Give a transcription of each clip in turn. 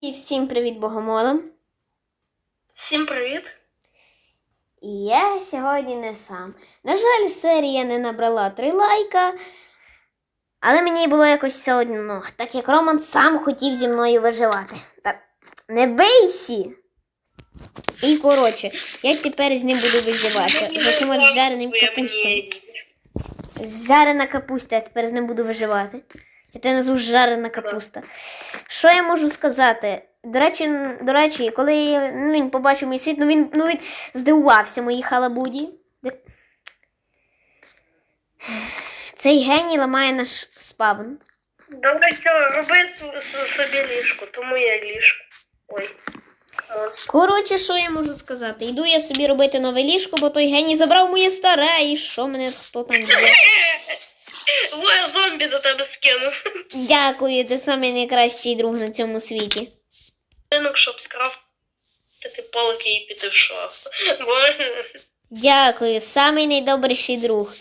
І всім привіт богомолам. Всім привіт. І я сьогодні не сам. На жаль, серія не набрала три лайка. Але мені було якось все одно, так як Роман сам хотів зі мною виживати. Так, не бийся! І коротше, як тепер з ним буду виживати? За цим от жареним капустом. Жарена капуста, я тепер з ним буду виживати. Я назву жарена капуста. Що я можу сказати? До речі, до речі, коли ну, він побачив мій світ, ну він, ну, він здивувався моїй халабуді. Цей геній ламає наш спавн. Давай все, роби собі ліжко, тому я ліжко. Ой. Коротше, що я можу сказати? Йду я собі робити нове ліжко, бо той геній забрав моє старе, і що мене хто там є. Ой, зомбі до тебе скинув. Дякую, ти самий найкращий друг на цьому світі. Ринок, щоб скрафтити палки і піти в шахту. Боже. Дякую, самий найдобріший друг.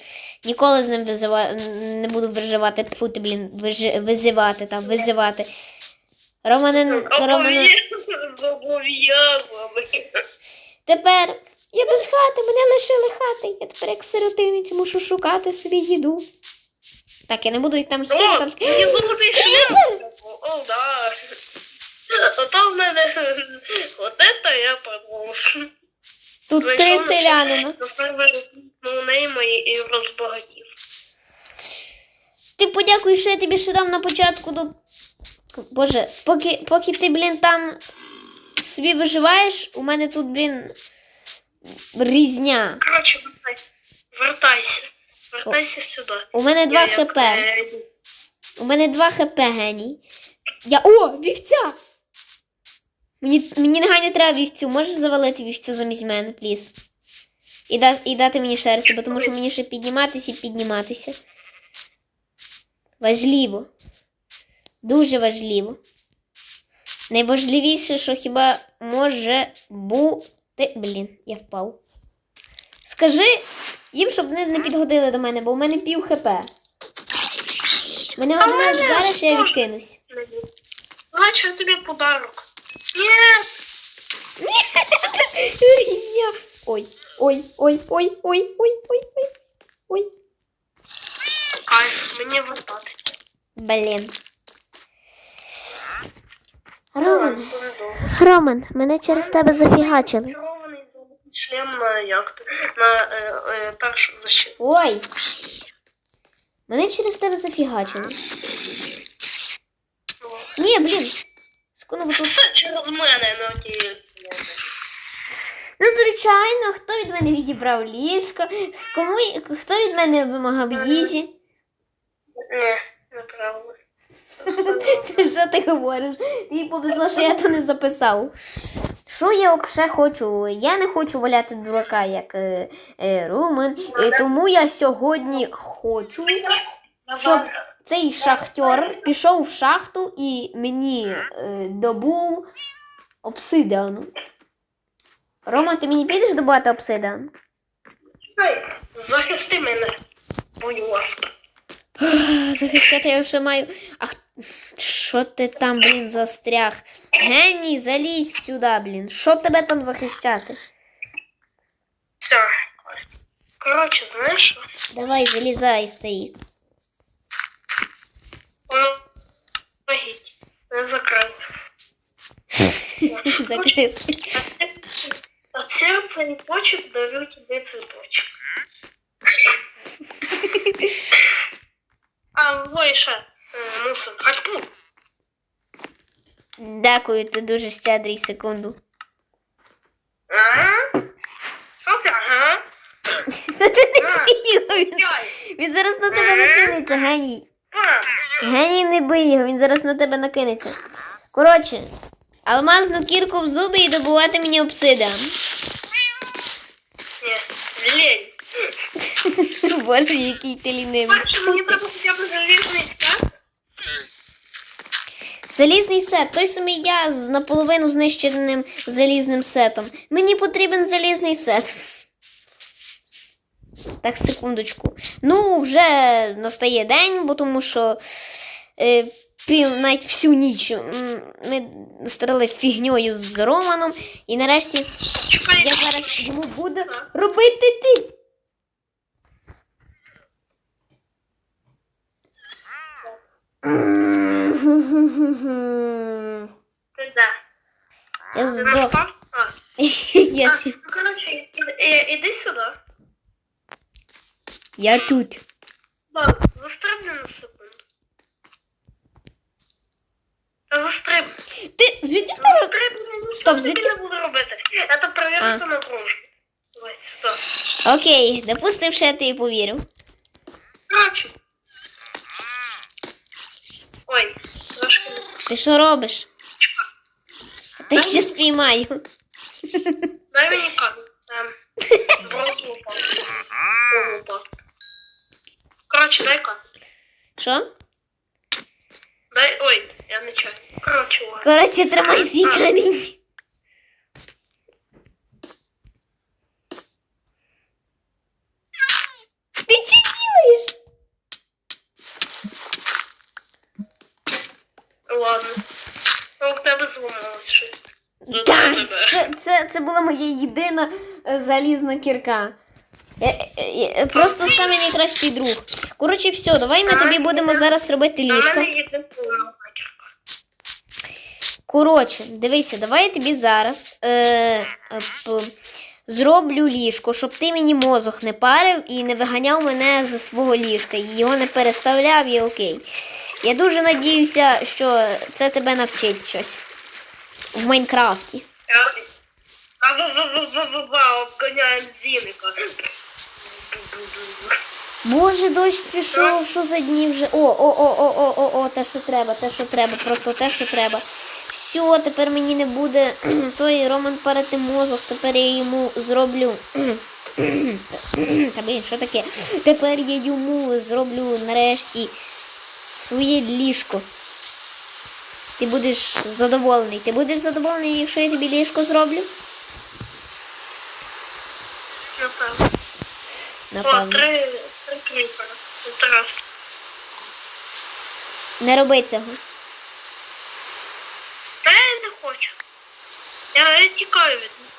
Ніколи з ним визива... не буду виживати, тьфу ти, блін, вижи... визивати там, визивати. Романин, Романин, тепер я без хати, мене лишили хати. Я тепер як сиротинець мушу шукати собі їду. Так, я не буду їх там О, там ск- мені золотий шлем. О, да. Ото в мене от это я подумав. Тут три селянина. Ноунейма і і розбагатів. Ти подякуй, що я тобі ще дам на початку до. Боже, поки, поки ти, блін, там собі виживаєш, у мене тут, блін, різня. Коротше, вертайся. Вертайся. Сюди. У мене два хп. е, У мене два хп, геній. Я. О, вівця! Мені, мені негайно треба вівцю. Можеш завалити вівцю замість мене, пліз? І, да, і дати мені шерсті, бо тому що мені ще підніматися і підніматися. Важливо. Дуже важливо. Найважливіше, що хіба може бути. Блін, я впав. Скажи їм, щоб вони не підходили до мене, бо у мене пів хп. Мене один раз зараз я відкинусь. Бачу тобі подарок. Ні, Різня. Ой, ой, ой, ой, ой, ой, ой, ой, ой. кайф, мені вертатися. Блін. Роман. Роман, мене через тебе зафігачили. Шлем на як на е, е, першу защиту. Ой. Мене через тебе зафігачили. Ні, блін. Скоро тут. Все через мене на ті. Ну, звичайно, хто від мене відібрав ліжко, кому хто від мене вимагав їжі. Ні, неправильно. Що ти говориш? Тобі повезло, що я то не записав. Що я взагалі хочу? Я не хочу валяти дурака, як е, е, Румен. І тому я сьогодні хочу, щоб цей шахтер пішов в шахту і мені е, добув обсидіану. Рома, ти мені підеш добувати обсидіан? Захисти мене, будь ласка. Захищати я вже маю. Ах, що ти там, блін, застряг? Геній, залізь сюди, блін. Що тебе там захищати? Все. Коротше, знаєш що? Давай, залізай, стоїть. Воно вагіть. Не закрив. Закрив. А це цей почек дарю тобі цвіточок. А, ой, ще. е, Мусор. Арпун. Дякую, ти дуже щедрий секунду. Ага. Що ти, ага? Та ти не бий його, він, він зараз на тебе накинеться, геній. Геній, не бий його, він зараз на тебе накинеться. Коротше, алмазну кірку в зуби і добувати мені лень. Боже, який ти лінивий. Бачиш, мені треба хоча б залізний? Залізний сет, той самий я з наполовину знищеним залізним сетом. Мені потрібен залізний сет. Так, секундочку. Ну, вже настає день, бо тому що е, пів навіть всю ніч ми старались фігньою з Романом, і нарешті я зараз йому буду робити ти. Ти де? Я. Я, ну, і- іди сюди. я тут. Ладно, застрибни на секунду. Та застрибни. Ти звідки в тебе? Застрибни, ну, Стоп, звідки? тобі не буду робити? Я то А. перевірку на дружбу. Давай, стоп. Окей, допустим, що я тобі повірив. Коротше. Ой, трошки не Ти що робиш? Та я ще спіймаю. Дай мені камінь. О, упав. Коротше, дай камінь. Що? Дай. Ой, я не чаю. Коротше, ладно. Коротше, тримай свій камінь. Ти що ділаєш? Ладно. Ну, в щось. Ну, Так, це, це, це була моя єдина е, залізна кірка. Е, е, е, Просто самий найкращий друг. Коротше, все, давай ми тобі будемо зараз робити ліжко. мене є диплом. Коротше, дивися, давай я тобі зараз е, е, п- зроблю ліжко, щоб ти мені мозок не парив і не виганяв мене з свого ліжка, і його не переставляв, і окей. Я дуже надіюся, що це тебе навчить щось в Майнкрафті. Обганяємо Зіника. Боже, дощ пішов, що за дні вже. О, о, о, о, о, о, о, те, що треба, те, що треба, просто те, що треба. Все, тепер мені не буде той Роман парити мозок, тепер я йому зроблю. Та блін, що таке? Тепер я йому зроблю нарешті своє ліжко. Ти будеш задоволений. Ти будеш задоволений, якщо я тобі ліжко зроблю? Напевно. О, три, три кліпера. Не роби цього. Та я не хочу. Я, я тікаю від них.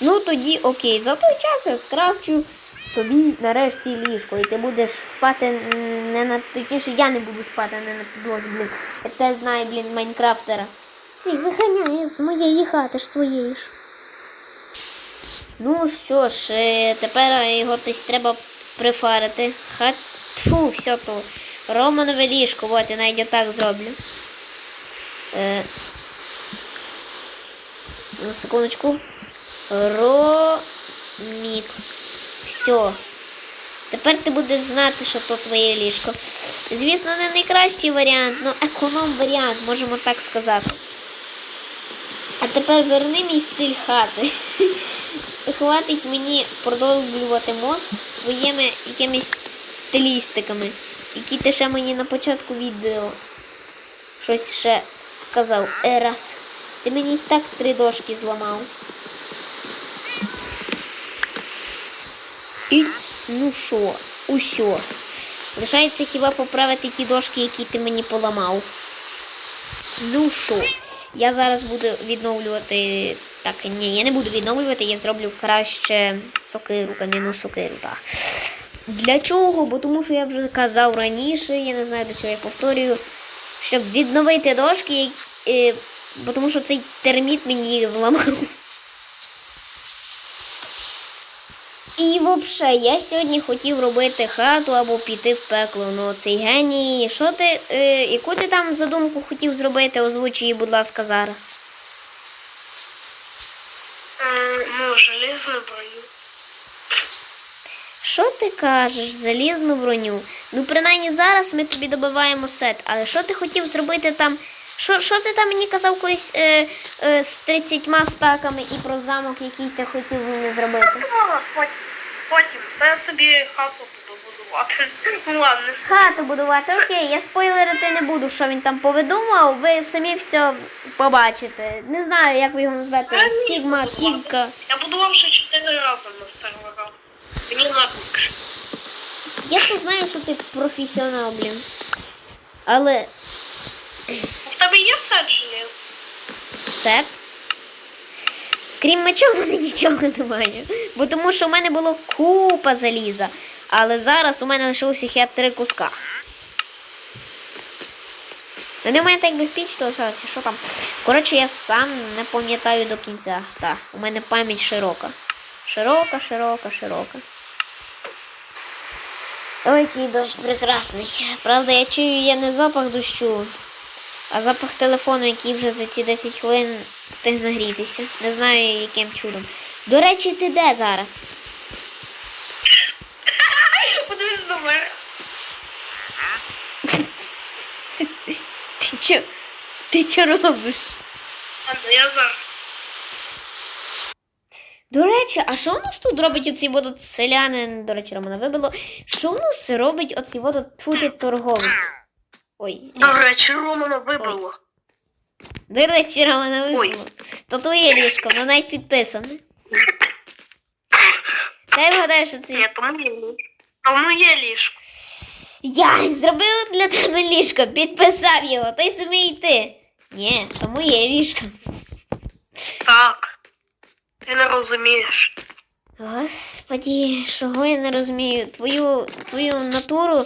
Ну тоді окей, за той час я скрафчу тобі нарешті ліжко, і ти будеш спати не на точніше, я не буду спати не на підлозі, блін. Я те знаю, блін, Майнкрафтера. Ти виганяє з моєї хати ж своєї ж. Ну що ж, е, тепер його десь треба прифарити. Хат. Фу, все то. Романове ліжко, от я навіть отак зроблю. Е, секундочку. Ромік. Все. Тепер ти будеш знати, що то твоє ліжко. Звісно, не найкращий варіант, але економ варіант, можемо так сказати. А тепер верни мій стиль хати. Хватить мені продовжувати мозк своїми якимись стилістиками, які ти ще мені на початку відео щось ще казав. Е, раз. Ти мені так три дошки зламав. І ну що, усьо. Лишається хіба поправити ті дошки, які ти мені поламав. Ну що, я зараз буду відновлювати. Так, ні, я не буду відновлювати, я зроблю краще сокиру, кам'яну сокиру, так. Для чого? Бо тому що я вже казав раніше, я не знаю до чого я повторюю, щоб відновити дошки, е, бо тому що цей терміт мені їх зламав. І взагалі, я сьогодні хотів робити хату або піти в пекло. Ну цей геній. Що ти, е, яку ти там задумку хотів зробити? Озвуч її, будь ласка, зараз. Е, Ну, железну броню. Що ти кажеш? Залізну броню. Ну, принаймні зараз ми тобі добиваємо сет. Але що ти хотів зробити там? Що, що ти там мені казав колись е, е, з 30 стаками і про замок, який ти хотів мені зробити? Потім. Потім. Та я собі хату буду будувати. Ну ладно, Хату будувати, окей, я спойлерити не буду, що він там повидумав, ви самі все побачите. Не знаю, як ви його назвете. Сігма, Кілька. Я будував ще чотири рази на серверах. Мені нафіг. Я то знаю, що ти професіонал, блін. Але В тебе є сет желіз? Сет. Крім меча, в мене нічого немає. Бо тому що в мене було купа заліза. Але зараз у мене лишилося ще три куска. Ну, не в мене так би в піч, то що там. Коротше, я сам не пам'ятаю до кінця. Так, у мене пам'ять широка. Широка, широка, широка. Ой, який дощ прекрасний. Правда, я чую я не запах дощу, а запах телефону, який вже за ці 10 хвилин встиг нагрітися. Не знаю, яким чудом. До речі, ти де зараз? Подивись до мене. Ти чо? Ти що робиш? Ладно, я зараз. До речі, а що у нас тут робить оці водот селянин? До речі, Романа вибило. Що у нас робить оці водот торговець? Ой. До речі, Романа вибило. До речі, Романа Ой. вибило. То твоє ліжко, воно навіть підписане. Дай вгадаю, що це. Ні, тому є ліжко. Тому є ліжко. Я зробив для тебе ліжко, підписав його, то й собі йти. Ні, то моє ліжко. Так. Ти не розумієш. Господі, чого я не розумію? Твою, твою натуру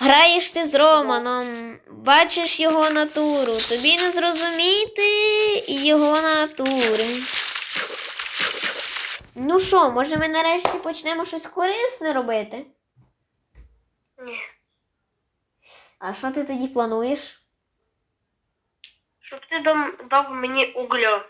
граєш ти з Романом, бачиш його натуру, тобі не зрозуміти його натури. Ну що, може ми нарешті почнемо щось корисне робити? Ні. А що ти тоді плануєш? Щоб ти дав мені угля.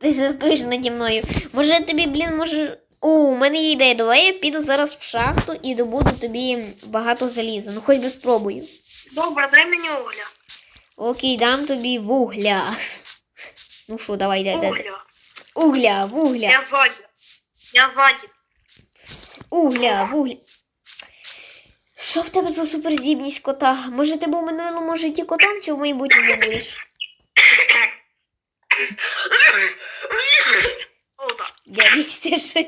Ти жартуєш наді мною. Може тобі, блін, може. О, у мене є ідея. Давай я піду зараз в шахту і добуду тобі багато заліза. Ну хоч би спробую. Добре, дай мені угля. Окей, дам тобі вугля. Ну що, давай, де, де. Угля. Угля, вугля, Я ззаді. Я ззаді. угля, вугля. Що в тебе за суперзібність кота? Може ти був у минулому житті котом чи в майбутньому будеш? Дядіч, ти що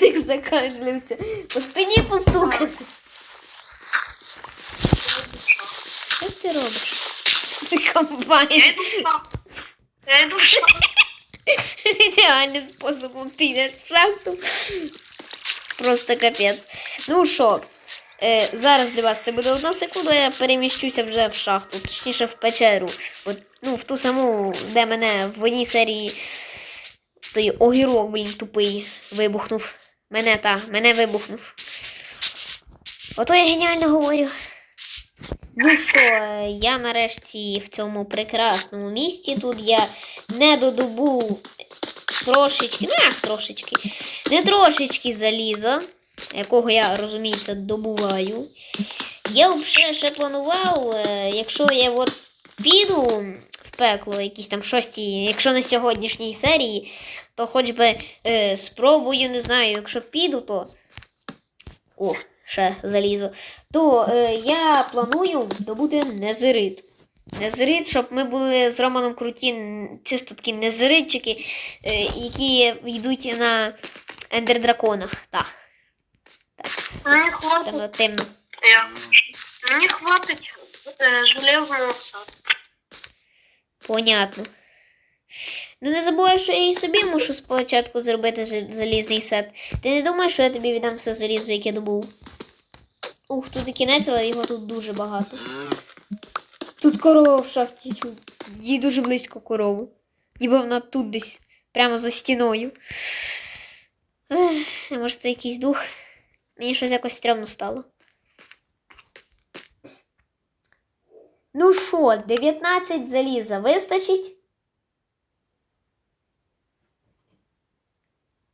так закашлявся? По спині постукати. Що ти робиш? Я Комбайн. Я йду в шахту. Ти йдеш в шахту. Просто капець. Ну що, е, зараз для вас це буде одна секунда, я переміщуся вже в шахту, точніше в печеру. От, ну, в ту саму, де мене в одній серії той огірок, блін, тупий, вибухнув. Мене та, мене вибухнув. Ото я геніально говорю. Ну що, я нарешті в цьому прекрасному місті. Тут я не додобув трошечки, ну як трошечки, не трошечки заліза, якого я, розуміється, добуваю. Я взагалі ще планував, е, якщо я от піду в пекло, якісь там шості, якщо на сьогоднішній серії, то хоч би е, спробую, не знаю, якщо піду, то. О, ще залізо. То е, я планую добути незерит. Незерит, щоб ми були з Романом круті, чисто такі незеритчики, е, які йдуть на ендердраконах. Так, Мені хватить. темно темно. Я. Мені хватить е, железного саду. Понятно. Ну не забувай, що я і собі мушу спочатку зробити залізний сет. Ти не думаєш, що я тобі віддам все залізо, яке добув? Ух, тут і кінець, але його тут дуже багато. Тут корова в шахті. Їй дуже близько корову. Ніби вона тут десь, прямо за стіною. А може це якийсь дух? Мені щось якось стрьомно стало. Ну що, 19 заліза вистачить?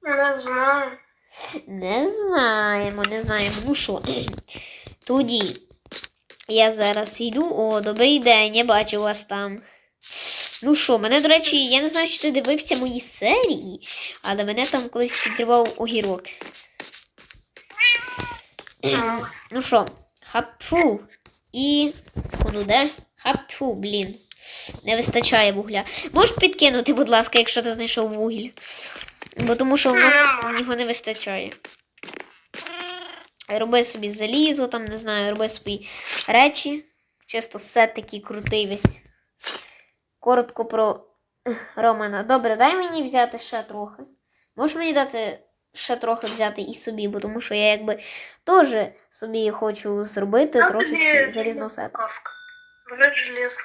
Не знаю. Не знаємо, не знаємо. Ну що, тоді я зараз йду. О, добрий день, я бачу вас там. Ну що, мене, до речі, я не знаю, чи ти дивився мої серії, але мене там колись підривав огірок. Ну що, хапфу. І. Секунду, де? Хапфу, блін. Не вистачає вугля. Можеш підкинути, будь ласка, якщо ти знайшов вугіль. Бо тому що в нас його не вистачає. роби собі залізо, там, не знаю, роби собі речі. Чисто сет такий крутий весь. Коротко про Романа. Добре, дай мені взяти ще трохи. Можеш мені дати ще трохи взяти і собі, бо тому що я якби теж собі хочу зробити трошечки залізного. Каска. Железо.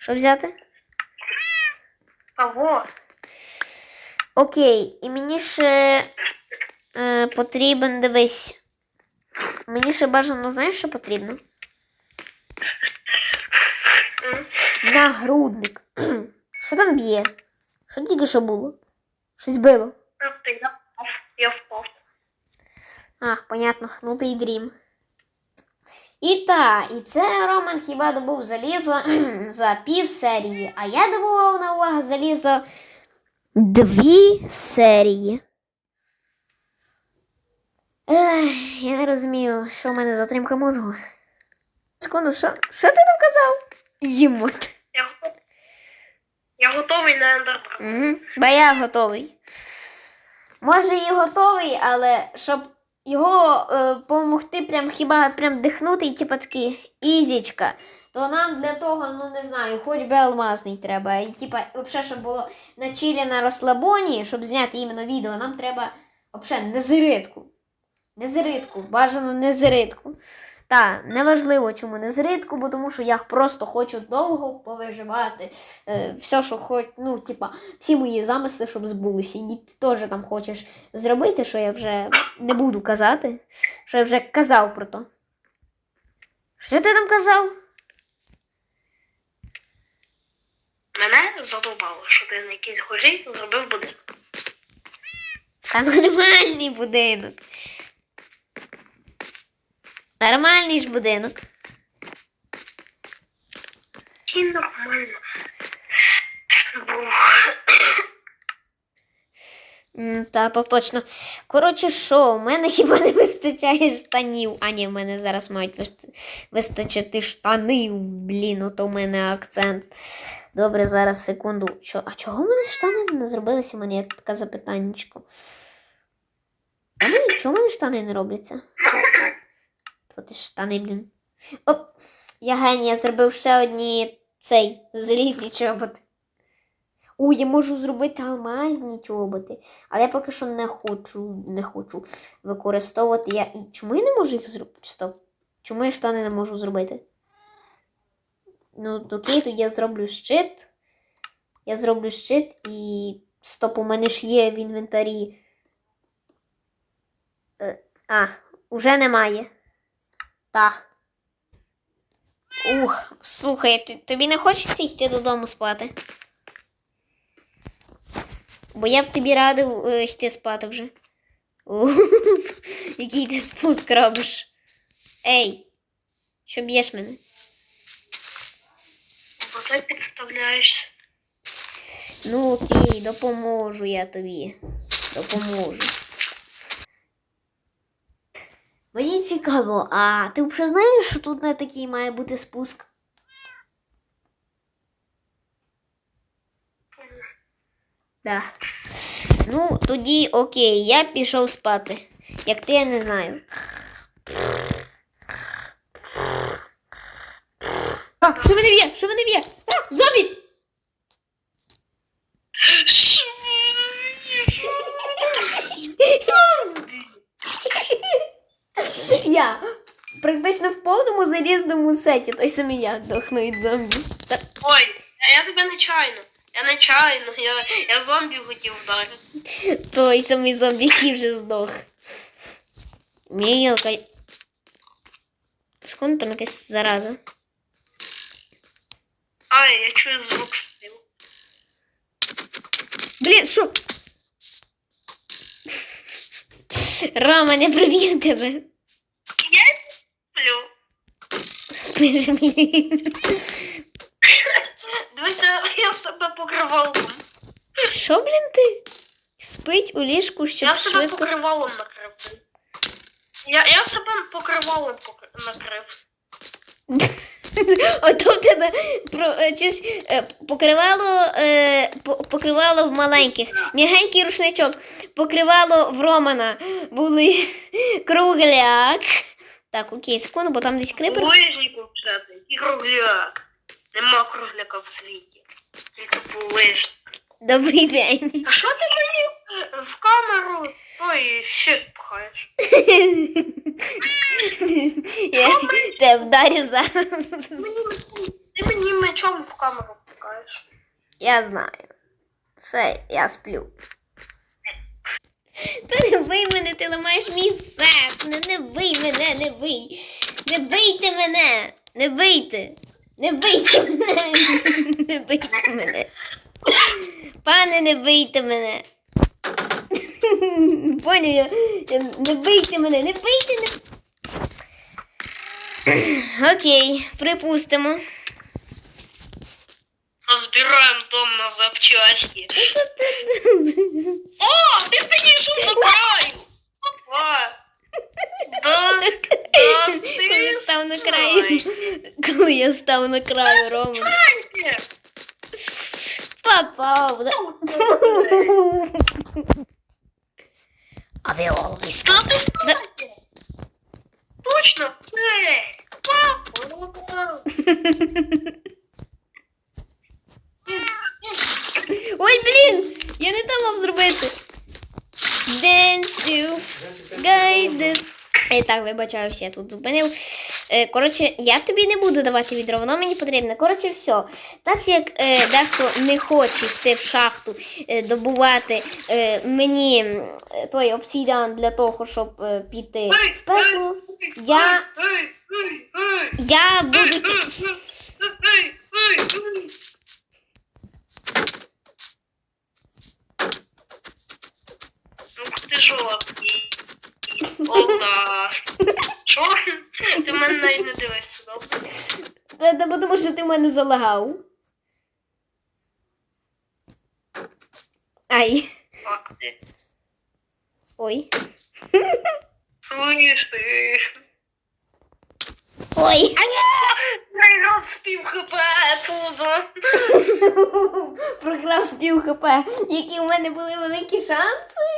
Що взяти? Того. Окей, і мені ще е, потрібен, дивись. Мені ще бажано, знаєш, що потрібно? Нагрудник. Що там б'є? Що тільки що було? Щось. Правда, я впав. А, понятно, ну ти й дрім. І та, і це Роман хіба добув залізо за пів серії, а я добував на увагу залізо дві серії. Ех, я не розумію, що в мене затримка мозгу. Секунду, що, що ти там казав? Ємот. Я готовий. Я готовий на ендердрагон. Угу. Бо я готовий. Може і готовий, але щоб його е, помогти, прям хіба прям дихнути і типа такий ізічка, то нам для того, ну не знаю, хоч би алмазний треба. І типа, взагалі, щоб було на чилі на розслабоні, щоб зняти іменно відео, нам треба взагалі незиритку. Незиритку, бажано незиритку. Та, неважливо, чому незиритку, бо тому що я просто хочу довго повиживати. Е, все, що хоч, ну, типа, всі мої замисли, щоб збулися. І ти теж там хочеш зробити, що я вже не буду казати, що я вже казав про то. Що ти там казав? Мене задовбало, що ти на якійсь горі зробив будинок. Та нормальний будинок. Нормальний ж будинок. І нормально. Та, то точно. Коротше, що, у мене хіба не вистачає штанів. А ні, в мене зараз мають вистачити штанів. Блін, ото в мене акцент. Добре, зараз секунду. Чо, а чого в мене штани не зробилися? У мене є таке запитаннячко. А мені, чого в мене штани не робляться? От штани, блін. Оп! Я геній, я зробив ще одні цей залізні чоботи. У, я можу зробити алмазні чоботи, але я поки що не хочу, не хочу використовувати. Я... І чому я не можу їх зробити? Стоп. Чому я штани не можу зробити? Ну, окей, тоді я зроблю щит. Я зроблю щит і. Стоп, у мене ж є в інвентарі. Е, А, уже немає. Та. Ух, слухай, ти- тобі не хочеться йти додому спати? Бо я б тобі радив е, йти спати вже. Ух, Який ти спуск робиш. Ей, що б'єш мене? Бо ти підставляєшся. Ну окей, допоможу я тобі. Допоможу. Мені цікаво, а ти вже знаєш, що тут на такий має бути спуск? Да. Ну, тоді окей, я пішов спати. Як ти, я не знаю. А, що мене б'є? Що мене б'є? А, зомбі! Я практично в повному залізному сеті, той самий я дохну від зомбі. Ой, а я тебе нечайно. Я нечайно, я, я зомбі хотів вдарити. Той самий зомбі, який вже здох. Мілка. Секунду, там якась зараза. Ай, я чую звук стріл. Блін, що? Рома, не приб'ю тебе. Плю. Спиш, блін. Дивися, я себе покривалом. Що, блін, ти? Спить у ліжку, щоб Я себе швидко. покривалом накрив. Я, я себе покривалом покри- накрив. Ото ти тебе про, е, чи ж, е, покривало, е, по- покривало в маленьких, м'ягенький рушничок, покривало в Романа, були кругляк. Так, окей, секунду, бо там десь крипер. Лижнику взяти і кругляк. Нема кругляка в світі. Тільки булижник. Добрий день. А що ти мені е, в камеру той щит пхаєш? Я тебе вдарю зараз. Ти мені мечом в камеру пхаєш. Я знаю. Все, я сплю. Та не бий мене, ти ламаєш мій сет. Не, не бий мене, не бий. Не бийте мене. Не бийте. Не бийте мене. Не бийте мене. Пане, не бийте мене. Поняв я. Не бийте мене, не бийте, не. Окей, припустимо. Розбираємо дом на запчасті. О, ти підійшов до краю. Опа. Да, да, Коли я ти став на краю. Коли я став на краю, Рома. знаєш. Попав. да. А ви always Та ти знаєш. Точно, це. Папа. Ой, блін! Я не там мав зробити. Dance to guide. І так, вибачаюся, я тут зупинив. Е, Коротше, я тобі не буду давати відро, воно мені потрібне. Коротше, все. Так як е, дехто не хоче йти в шахту, е, добувати е, мені е, той обсідіан для того, щоб е, піти в пекло, Я- я буду. Ух ти жорсткий. О, да. Що? Ти мене навіть не дивишся, добре? Бо тому що ти в мене залагав. Ай. А, ти Ой. слышиш? Ой. Проіграв з пів хп тут. Програв з пів хп. Які у мене були великі шанси.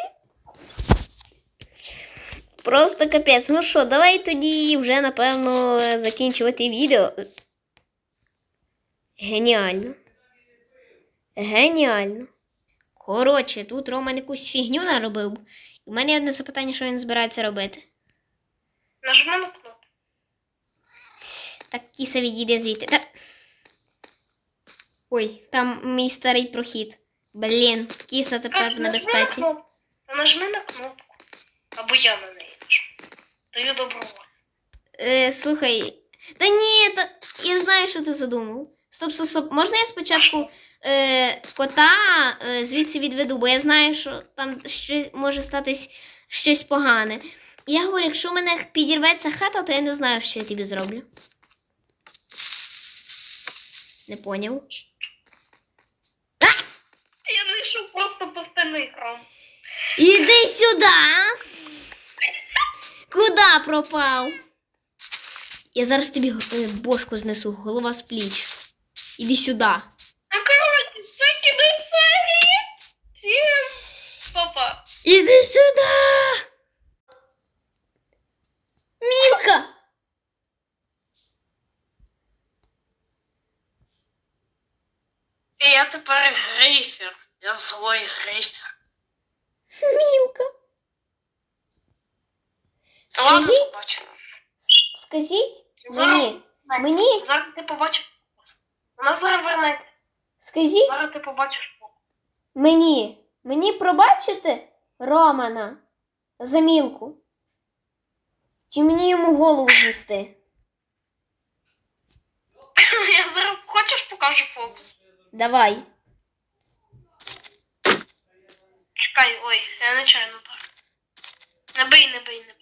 Просто капець. Ну що, давай тоді вже, напевно, закінчувати відео. Геніально. Геніально. Коротше, тут Роман якусь фігню наробив. І в мене є одне запитання, що він збирається робити. Нажми на кнопку. Так, кіса відійде звідти. Та... Ой, там мій старий прохід. Блін, кіса тепер в Нажми на небезпеці. Нажми на кнопку. Або я на неї нажму. Даю добро. Е, слухай. Та ні, та... я знаю, що ти задумав. Стоп, стоп, стоп. Можна я спочатку е, кота е, звідси відведу, бо я знаю, що там ще може статись щось погане. Я говорю, якщо в мене підірветься хата, то я не знаю, що я тобі зроблю. Не поняв. Я знайшов просто пустинний храм. Іди сюди. Куда пропав? Я зараз тобі е, бошку знесу, голова з пліч. Іди сюди. А коротше, це кінець серії. Всім папа. Іди сюди. Мілка. І я тепер грейфер. Я злой грейфер. Мілка. Ладно, Скажіть, побачимо. скажіть мені, мені, Зараз ти побачиш. Вона зараз вернеться. скажіть Зараз ти побачиш. мені, мені пробачити Романа за Мілку? Чи мені йому голову знести? Я зараз хочеш покажу фокус. Давай. Чекай, ой, я нечайно так. Не бий, не бий, не бий.